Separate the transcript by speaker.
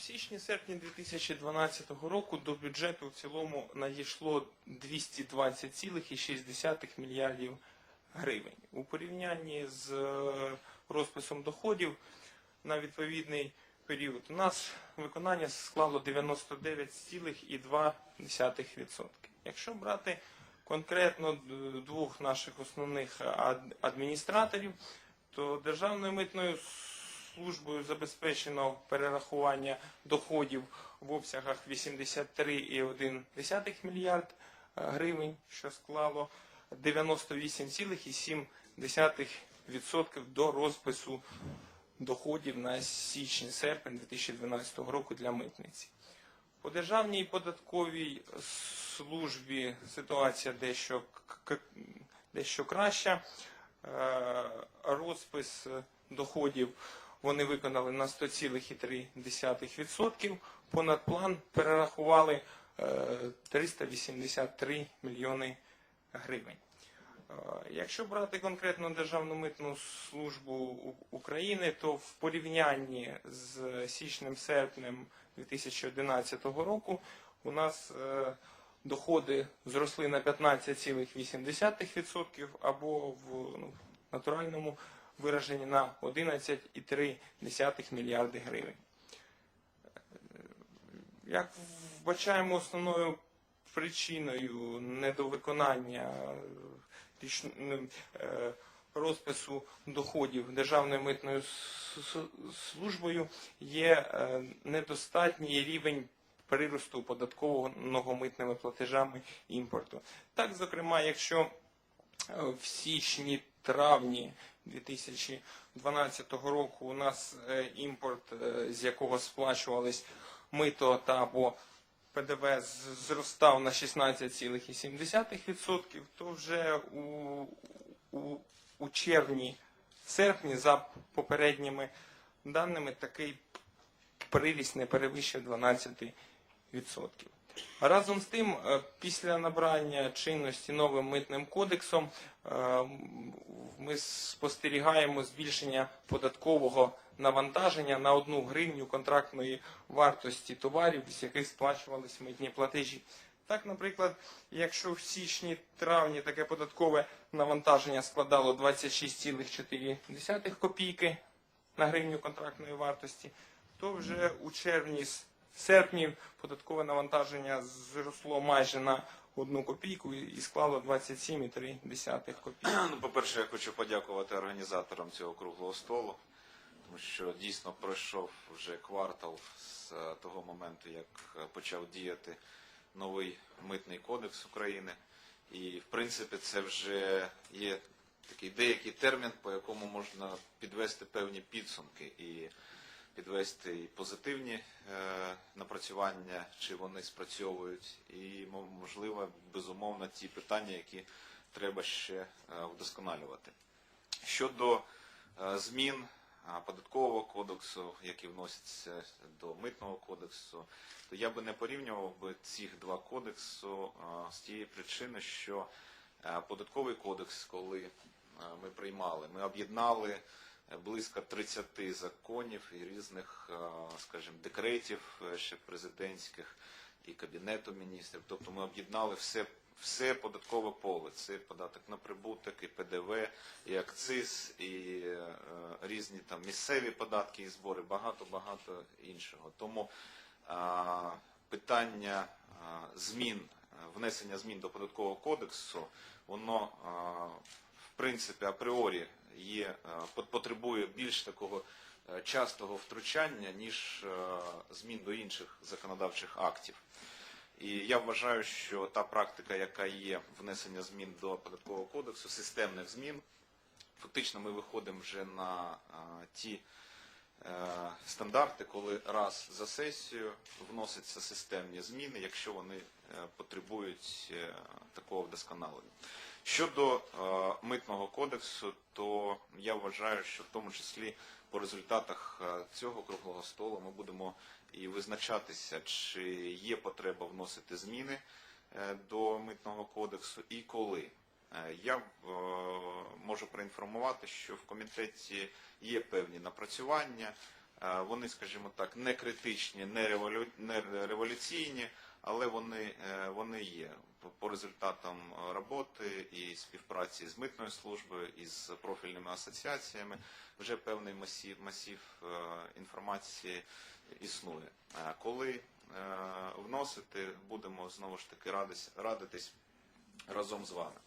Speaker 1: В січні-серпні 2012 року до бюджету в цілому надійшло 220,6 мільярдів гривень. У порівнянні з е, розписом доходів на відповідний період у нас виконання склало 99,2%. Якщо брати конкретно двох наших основних ад- адміністраторів, то Державною митною службою забезпечено перерахування доходів в обсягах 83,1 мільярд е, гривень, що склало 98,7% до розпису доходів на січень-серпень 2012 року для митниці. По державній податковій службі ситуація дещо, дещо краща. Е, Розпис доходів вони виконали на 100,3%. Понад план перерахували е, 383 мільйони гривень. Е, Якщо брати конкретно Державну митну службу України, то в порівнянні з січнем-серпнем 2011 року у нас е, доходи зросли на 15,8% або в ну, натуральному вираженні на 11,3 мільярди гривень. Як вбачаємо основною причиною недовиконання е, розпису доходів Державною митною службою є е, недостатній рівень приросту податкового митними платежами імпорту. Так, зокрема, якщо в січні-травні 2012 року у нас е, імпорт, е, з якого сплачувались мито та або ПДВ зростав на 16,7%, то вже у, у, у червні-серпні за попередніми даними такий приріст не перевищив 12%. Разом з тим, е, після набрання чинності новим митним кодексом, е, ми спостерігаємо збільшення податкового навантаження на одну гривню контрактної вартості товарів, з яких сплачувались митні платежі. Так, наприклад, якщо в січні-травні таке податкове навантаження складало 26,4 копійки на гривню контрактної вартості, то вже у червні с- серпні податкове навантаження зросло майже на одну копійку і склало 27,3 копійки.
Speaker 2: Ну, по-перше, я хочу подякувати організаторам цього круглого столу, тому що дійсно пройшов вже квартал з е, того моменту, як е, почав діяти новий митний кодекс України. І, в принципі, це вже є такий деякий термін, по якому можна підвести певні підсумки і підвести і позитивні е, напрацювання, чи вони спрацьовують, і можливо, безумовно, ті питання, які треба ще е, вдосконалювати. Щодо е, змін податкового кодексу, які вносяться до митного кодексу, то я би не порівнював би цих два кодексу з тієї причини, що податковий кодекс, коли ми приймали, ми об'єднали близько 30 законів і різних, е, скажімо, декретів е, ще президентських і кабінету міністрів. Тобто ми об'єднали все, все податкове поле. Це податок на прибуток, і ПДВ, і акциз, і е, різні там місцеві податки і збори, багато багато іншого. Тому а, питання а, змін, внесення змін до податкового кодексу, воно в принципі апріорі є, потребує більш такого е, частого втручання, ніж е, змін до інших законодавчих актів. І я вважаю, що та практика, яка є внесення змін до податкового кодексу, системних змін, фактично ми виходимо вже на ті е, стандарти, коли раз за сесію вносяться системні зміни, якщо вони е, потребують е, такого вдосконалення. Щодо е, митного кодексу, то я вважаю, що в тому числі по результатах е, цього круглого столу ми будемо і визначатися, чи є потреба вносити зміни е, до митного кодексу і коли. Е, Я е, можу проінформувати, що в комітеті є певні напрацювання. Е, Вони, скажімо так, не критичні, не, револю... не революційні, але вони, е, вони є. По- результатам роботи і співпраці з митною службою і з профільними асоціаціями вже певний масів, масів е, інформації існує. Коли вносити, будемо знову ж таки радитись разом з вами.